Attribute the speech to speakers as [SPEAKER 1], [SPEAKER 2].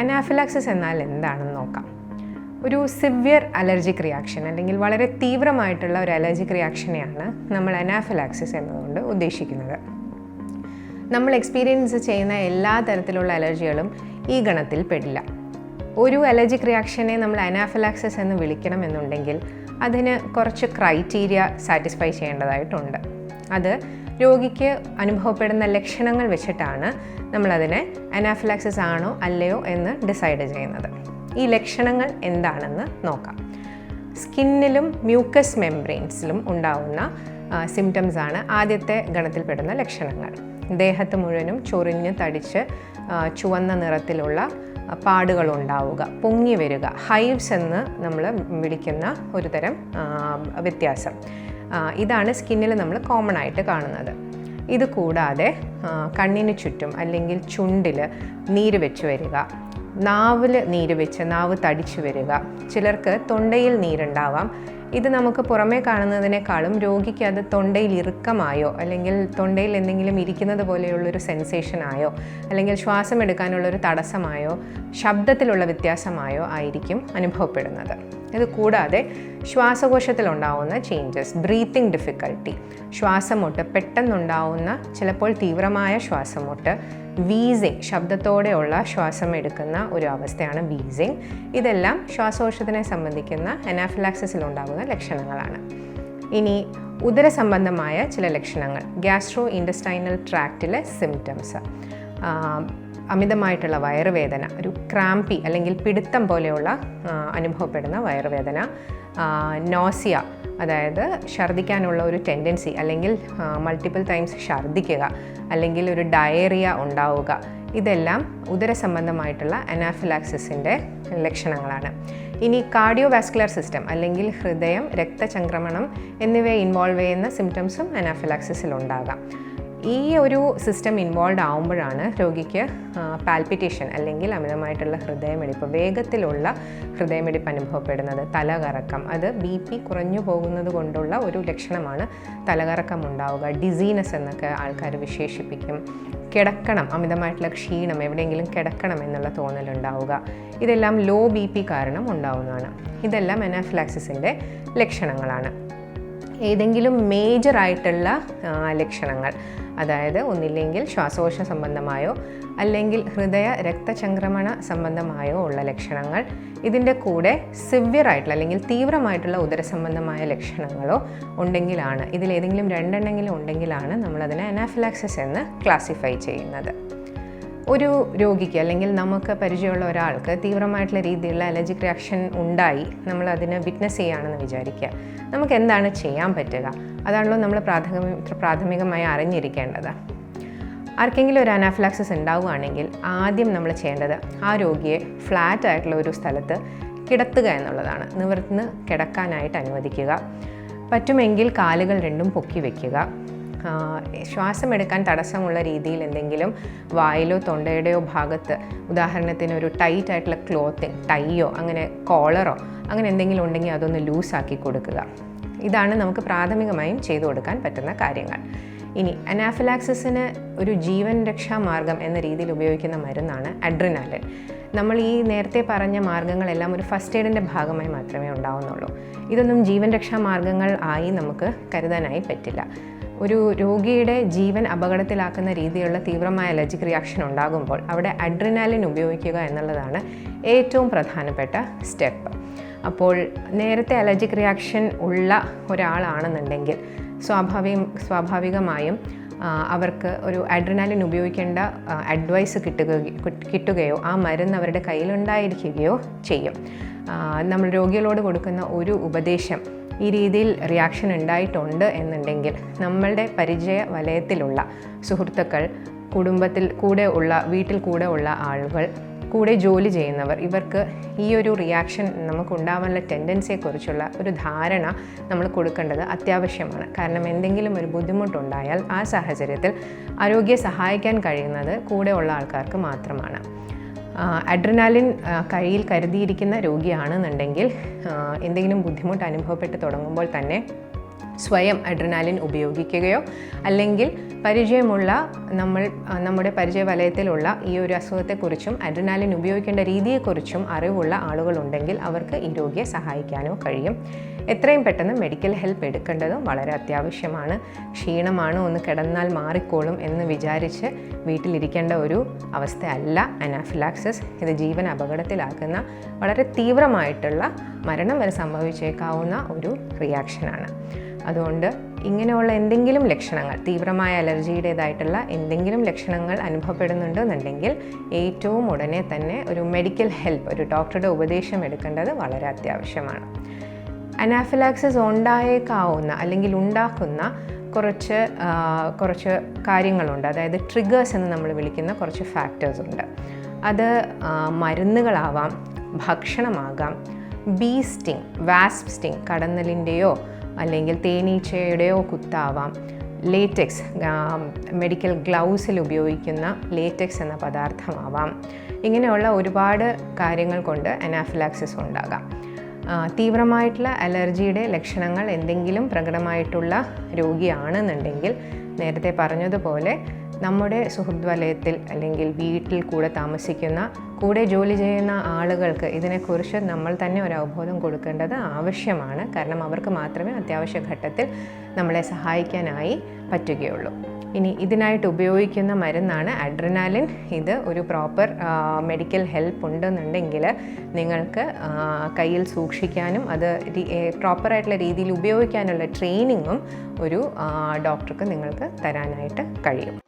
[SPEAKER 1] Anaphylaxis എന്നാൽ എന്താണെന്ന് നോക്കാം. ഒരു സിവിയർ അലർജിക് റിയാക്ഷൻ അല്ലെങ്കിൽ വളരെ തീവ്രമായിട്ടുള്ള ഒരു അലർജിക് റിയാക്ഷനെയാണ് നമ്മൾ അനാഫിലാക്സിസ് എന്നതുകൊണ്ട് ഉദ്ദേശിക്കുന്നത്. നമ്മൾ എക്സ്പീരിയൻസ് ചെയ്യുന്ന എല്ലാ തരത്തിലുള്ള അലർജികളും ഈ ഗണത്തിൽ പെടില്ല. ഒരു അലർജിക് റിയാക്ഷനെ നമ്മൾ അനാഫിലാക്സിസ് എന്ന് വിളിക്കണമെന്നുണ്ടെങ്കിൽ അതിന് കുറച്ച് ക്രൈറ്റീരിയ സാറ്റിസ്ഫൈ ചെയ്യേണ്ടതായിട്ടുണ്ട്. അത് രോഗിക്ക് അനുഭവപ്പെടുന്ന ലക്ഷണങ്ങൾ വെച്ചിട്ടാണ് നമ്മളതിനെ അനാഫിലാക്സിസ് ആണോ അല്ലയോ എന്ന് ഡിസൈഡ് ചെയ്യുന്നത്. ഈ ലക്ഷണങ്ങൾ എന്താണെന്ന് നോക്കാം. സ്കിന്നിലും മ്യൂക്കസ് മെംബ്രെയിൻസിലും ഉണ്ടാവുന്ന സിംറ്റംസ് ആണ് ആദ്യത്തെ ഗണത്തിൽപ്പെടുന്ന ലക്ഷണങ്ങൾ. ദേഹത്ത് മുഴുവനും ചൊറിഞ്ഞ് തടിച്ച് ചുവന്ന നിറത്തിലുള്ള പാടുകൾ ഉണ്ടാവുക പൊങ്ങി വരിക ഹൈവ്സ് എന്ന് നമ്മൾ വിളിക്കുന്ന ഒരു തരം വ്യത്യാസം. ഇതാണ് സ്കിന്നിൽ നമ്മൾ കോമൺ ആയിട്ട് കാണുന്നത്. ഇത് കൂടാതെ കണ്ണിന് ചുറ്റും അല്ലെങ്കിൽ ചുണ്ടിൽ നീര് വെച്ച് വരിക. നാവിൽ നീര് വെച്ച് നാവ് തടിച്ചു വരിക. ചിലർക്ക് തൊണ്ടയിൽ നീരുണ്ടാവാം. ഇത് നമുക്ക് പുറമേ കാണുന്നതിനേക്കാളും രോഗിക്ക് അത് തൊണ്ടയിൽ ഇറുക്കമായോ അല്ലെങ്കിൽ തൊണ്ടയിൽ എന്തെങ്കിലും ഇരിക്കുന്നത് പോലെയുള്ളൊരു സെൻസേഷനായോ അല്ലെങ്കിൽ ശ്വാസം എടുക്കാനുള്ളൊരു തടസ്സമായോ ശബ്ദത്തിലുള്ള വ്യത്യാസമായോ ആയിരിക്കും അനുഭവപ്പെടുന്നത്. ഇത് കൂടാതെ ശ്വാസകോശത്തിലുണ്ടാവുന്ന ചേഞ്ചസ് ബ്രീത്തിങ് ഡിഫിക്കൽട്ടി ശ്വാസമുട്ട് പെട്ടെന്നുണ്ടാവുന്ന ചിലപ്പോൾ തീവ്രമായ ശ്വാസമുട്ട് വീസിങ് ശബ്ദത്തോടെയുള്ള ശ്വാസം എടുക്കുന്ന ഒരു അവസ്ഥയാണ് വീസിങ്. ഇതെല്ലാം ശ്വാസകോശത്തിനെ സംബന്ധിക്കുന്ന അനാഫിലാക്സിസിലുണ്ടാകുന്ന ലക്ഷണങ്ങളാണ്. ഇനി ഉദര സംബന്ധമായ ചില ലക്ഷണങ്ങൾ. ഗ്യാസ്ട്രോ ഇൻഡസ്റ്റൈനൽ ട്രാക്റ്റിലെ സിംറ്റംസ് അമിതമായിട്ടുള്ള വയറുവേദന ഒരു ക്രാമ്പി അല്ലെങ്കിൽ പിടുത്തം പോലെയുള്ള അനുഭവപ്പെടുന്ന വയറുവേദന നോസിയ അതായത് ഛർദ്ദിക്കാനുള്ള ഒരു ടെൻഡൻസി അല്ലെങ്കിൽ മൾട്ടിപ്പിൾ ടൈംസ് ഛർദ്ദിക്കുക അല്ലെങ്കിൽ ഒരു ഡയറിയ ഉണ്ടാവുക ഇതെല്ലാം ഉദരസംബന്ധമായിട്ടുള്ള അനാഫിലാക്സിസിന്റെ ലക്ഷണങ്ങളാണ്. ഇനി കാർഡിയോ വാസ്കുലർ സിസ്റ്റം അല്ലെങ്കിൽ ഹൃദയം രക്തചംക്രമണം എന്നിവയെ ഇൻവോൾവ് ചെയ്യുന്ന സിംറ്റംസും അനാഫിലാക്സിസിൽ ഉണ്ടാകാം. ഈ ഒരു സിസ്റ്റം ഇൻവോൾവ് ആവുമ്പോഴാണ് രോഗിക്ക് പാൽപിറ്റേഷൻ അല്ലെങ്കിൽ അമിതമായിട്ടുള്ള ഹൃദയമിടിപ്പ് വേഗത്തിലുള്ള ഹൃദയമിടിപ്പ് അനുഭവപ്പെടുന്നത് തലകറക്കം. അത് ബി പി കുറഞ്ഞു പോകുന്നത് കൊണ്ടുള്ള ഒരു ലക്ഷണമാണ് തലകറക്കം ഉണ്ടാവുക. ഡിസീനസ് എന്നൊക്കെ ആൾക്കാർ വിശേഷിപ്പിക്കും. കിടക്കണം അമിതമായിട്ടുള്ള ക്ഷീണം എവിടെയെങ്കിലും കിടക്കണം എന്നുള്ള തോന്നലുണ്ടാവുക. ഇതെല്ലാം ലോ ബി പി കാരണം ഉണ്ടാവുന്നതാണ്. ഇതെല്ലാം അനാഫിലാക്സിസിന്റെ ലക്ഷണങ്ങളാണ്. ഏതെങ്കിലും മേജർ ആയിട്ടുള്ള ലക്ഷണങ്ങൾ. അതായത് ഒന്നില്ലെങ്കിൽ ശ്വാസകോശ സംബന്ധമായോ അല്ലെങ്കിൽ ഹൃദയ രക്തചംക്രമണ സംബന്ധമായോ ഉള്ള ലക്ഷണങ്ങൾ ഇതിന്റെ കൂടെ സിവിയർ ആയിട്ടുള്ള അല്ലെങ്കിൽ തീവ്രമായിട്ടുള്ള ഉദര സംബന്ധമായ ലക്ഷണങ്ങളോ ഉണ്ടെങ്കിലാണ്. ഇതിലേതെങ്കിലും രണ്ടെണ്ണെങ്കിലും ഉണ്ടെങ്കിലാണ് നമ്മളതിനെ അനാഫിലാക്സിസ് എന്ന് ക്ലാസിഫൈ ചെയ്യുന്നത്. ഒരു രോഗിക്ക് അല്ലെങ്കിൽ നമുക്ക് പരിചയമുള്ള ഒരാൾക്ക് തീവ്രമായിട്ടുള്ള രീതിയിലുള്ള അലർജിക് റിയാക്ഷൻ ഉണ്ടായി നമ്മൾ അതിനെ വിറ്റ്നസ് ചെയ്യുകയാണെന്ന് വിചാരിക്കുക. നമുക്ക് എന്താണ് ചെയ്യാൻ പറ്റുക? അതാണല്ലോ നമ്മൾ പ്രാഥമിക പ്രാഥമികമായി അറിഞ്ഞിരിക്കേണ്ടത്. ആർക്കെങ്കിലും ഒരു അനാഫ്ലാക്സിസ് ഉണ്ടാവുകയാണെങ്കിൽ ആദ്യം നമ്മൾ ചെയ്യേണ്ടത് ആ രോഗിയെ ഫ്ലാറ്റ് ആയിട്ടുള്ള ഒരു സ്ഥലത്ത് കിടത്തുക എന്നുള്ളതാണ്. നിവർന്ന് കിടക്കാനായിട്ട് അനുവദിക്കുക. പറ്റുമെങ്കിൽ കാലുകൾ രണ്ടും പൊക്കി വയ്ക്കുക ശ്വാസമെടുക്കാൻ തടസ്സമുള്ള രീതിയിൽ എന്തെങ്കിലും വായിലോ തൊണ്ടയുടെയോ ഭാഗത്ത് ഉദാഹരണത്തിന് ഒരു ടൈറ്റ് ആയിട്ടുള്ള ക്ലോത്തിങ് ടൈയോ അങ്ങനെ കോളറോ അങ്ങനെ എന്തെങ്കിലും ഉണ്ടെങ്കിൽ അതൊന്ന് ലൂസാക്കി കൊടുക്കുക. ഇതാണ് നമുക്ക് പ്രാഥമികമായും ചെയ്തു കൊടുക്കാൻ പറ്റുന്ന കാര്യങ്ങൾ. ഇനി അനാഫിലാക്സിസിന് ഒരു ജീവൻ രക്ഷാ മാർഗം എന്ന രീതിയിൽ ഉപയോഗിക്കുന്ന മരുന്നാണ് അഡ്രിനാലിൻ നമ്മൾ ഈ നേരത്തെ പറഞ്ഞ മാർഗങ്ങളെല്ലാം ഒരു ഫസ്റ്റ് എയ്ഡിന്റെ ഭാഗമായി മാത്രമേ ഉണ്ടാവുന്നുള്ളൂ. ഇതൊന്നും ജീവൻ രക്ഷാ മാർഗങ്ങൾ ആയി നമുക്ക് കരുതാനായി പറ്റില്ല. ഒരു രോഗിയുടെ ജീവൻ അപകടത്തിലാക്കുന്ന രീതിയിലുള്ള തീവ്രമായ അലർജിക് റിയാക്ഷൻ ഉണ്ടാകുമ്പോൾ അവിടെ അഡ്രിനാലിൻ ഉപയോഗിക്കുക എന്നുള്ളതാണ് ഏറ്റവും പ്രധാനപ്പെട്ട സ്റ്റെപ്പ് അപ്പോൾ നേരത്തെ അലർജിക് റിയാക്ഷൻ ഉള്ള ഒരാളാണെന്നുണ്ടെങ്കിൽ സ്വാഭാവികം സ്വാഭാവികമായും അവർക്ക് ഒരു അഡ്രിനാലിൻ ഉപയോഗിക്കേണ്ട അഡ്വൈസ് കിട്ടുക കിട്ടുകയോ ആ മരുന്ന് അവരുടെ കയ്യിലുണ്ടായിരിക്കുകയോ ചെയ്യും. നമ്മൾ രോഗികളോട് കൊടുക്കുന്ന ഒരു ഉപദേശം ഈ രീതിയിൽ റിയാക്ഷൻ ഉണ്ടായിട്ടുണ്ട് എന്നുണ്ടെങ്കിൽ നമ്മളുടെ പരിചയ വലയത്തിലുള്ള സുഹൃത്തുക്കൾ കുടുംബത്തിൽ കൂടെ ഉള്ള വീട്ടിൽ കൂടെ ഉള്ള ആളുകൾ കൂടെ ജോലി ചെയ്യുന്നവർ ഇവർക്ക് ഈ ഒരു റിയാക്ഷൻ നമുക്കുണ്ടാവാനുള്ള ടെൻഡൻസിയെക്കുറിച്ചുള്ള ഒരു ധാരണ നമ്മൾ കൊടുക്കേണ്ടത് അത്യാവശ്യമാണ്. കാരണം എന്തെങ്കിലും ഒരു ബുദ്ധിമുട്ടുണ്ടായാൽ ആ സാഹചര്യത്തിൽ ആരോഗ്യം സഹായിക്കാൻ കഴിയുന്നത് കൂടെ ഉള്ള ആൾക്കാർക്ക് മാത്രമാണ്. അഡ്രിനാലിൻ കയ്യിൽ കരുതിയിരിക്കുന്ന രോഗിയാണെന്നുണ്ടെങ്കിൽ എന്തെങ്കിലും ബുദ്ധിമുട്ട് അനുഭവപ്പെട്ട് തുടങ്ങുമ്പോൾ തന്നെ സ്വയം അഡ്രനാലിൻ ഉപയോഗിക്കുകയോ അല്ലെങ്കിൽ പരിചയമുള്ള നമ്മൾ നമ്മുടെ പരിചയ വലയത്തിലുള്ള ഈ ഒരു അസുഖത്തെക്കുറിച്ചും അഡ്രനാലിൻ ഉപയോഗിക്കേണ്ട രീതിയെക്കുറിച്ചും അറിവുള്ള ആളുകളുണ്ടെങ്കിൽ അവർക്ക് ഈ രോഗിയെ സഹായിക്കാനോ കഴിയും. എത്രയും പെട്ടെന്ന് മെഡിക്കൽ ഹെൽപ്പ് എടുക്കേണ്ടതും വളരെ അത്യാവശ്യമാണ്. ക്ഷീണമാണോ ഒന്ന് കിടന്നാൽ മാറിക്കോളും എന്ന് വിചാരിച്ച് വീട്ടിലിരിക്കേണ്ട ഒരു അവസ്ഥയല്ല. അനാഫിലാക്സിസ് ഇത് ജീവൻ അപകടത്തിലാക്കുന്ന വളരെ തീവ്രമായിട്ടുള്ള മരണം വരെ സംഭവിച്ചേക്കാവുന്ന ഒരു റിയാക്ഷനാണ് അതുകൊണ്ട് ഇങ്ങനെയുള്ള എന്തെങ്കിലും ലക്ഷണങ്ങൾ തീവ്രമായ അലർജിയുടേതായിട്ടുള്ള എന്തെങ്കിലും ലക്ഷണങ്ങൾ അനുഭവപ്പെടുന്നുണ്ടെന്നുണ്ടെങ്കിൽ ഏറ്റവും ഉടനെ തന്നെ ഒരു മെഡിക്കൽ ഹെൽപ്പ് ഒരു ഡോക്ടറുടെ ഉപദേശം എടുക്കേണ്ടത് വളരെ അത്യാവശ്യമാണ്. അനാഫിലാക്സിസ് ഉണ്ടായേക്കാവുന്ന അല്ലെങ്കിൽ ഉണ്ടാക്കുന്ന കുറച്ച് കുറച്ച് കാര്യങ്ങളുണ്ട്. അതായത് ട്രിഗേഴ്സ് എന്ന് നമ്മൾ വിളിക്കുന്ന കുറച്ച് ഫാക്ടേഴ്സ് ഉണ്ട്. അത് മരുന്നുകളാവാം ഭക്ഷണമാകാം ബീ സ്റ്റിങ് വാസ്പ് സ്റ്റിങ് കടന്നലിന്റെയോ അല്ലെങ്കിൽ തേനീച്ചയുടെയോ കുത്താവാം ലേറ്റക്സ് മെഡിക്കൽ ഗ്ലൗസിൽ ഉപയോഗിക്കുന്ന ലേറ്റക്സ് എന്ന പദാർത്ഥമാവാം. ഇങ്ങനെയുള്ള ഒരുപാട് കാര്യങ്ങൾ കൊണ്ട് അനാഫിലാക്സിസ് ഉണ്ടാകാം. തീവ്രമായിട്ടുള്ള അലർജിയുടെ ലക്ഷണങ്ങൾ എന്തെങ്കിലും പ്രകടമായിട്ടുള്ള രോഗിയാണെന്നുണ്ടെങ്കിൽ നേരത്തെ പറഞ്ഞതുപോലെ നമ്മുടെ സുഹൃദ്വലയത്തിൽ അല്ലെങ്കിൽ വീട്ടിൽ കൂടെ താമസിക്കുന്ന കൂടെ ജോലി ചെയ്യുന്ന ആളുകൾക്ക് ഇതിനെക്കുറിച്ച് നമ്മൾ തന്നെ ഒരു അവബോധം കൊടുക്കേണ്ടത് ആവശ്യമാണ്. കാരണം അവർക്ക് മാത്രമേ അത്യാവശ്യ ഘട്ടത്തിൽ നമ്മളെ സഹായിക്കാനായി പറ്റുകയുള്ളൂ. ഇനി ഇതിനായിട്ട് ഉപയോഗിക്കുന്ന മരുന്നാണ് അഡ്രനാലിൻ. ഇത് ഒരു പ്രോപ്പർ മെഡിക്കൽ ഹെൽപ്പ് ഉണ്ടെന്നുണ്ടെങ്കിൽ നിങ്ങൾക്ക് കയ്യിൽ സൂക്ഷിക്കാനും അത് പ്രോപ്പറായിട്ടുള്ള രീതിയിൽ ഉപയോഗിക്കാനുള്ള ട്രെയിനിങ്ങും ഒരു ഡോക്ടർക്ക് നിങ്ങൾക്ക് തരാനായിട്ട് കഴിയും.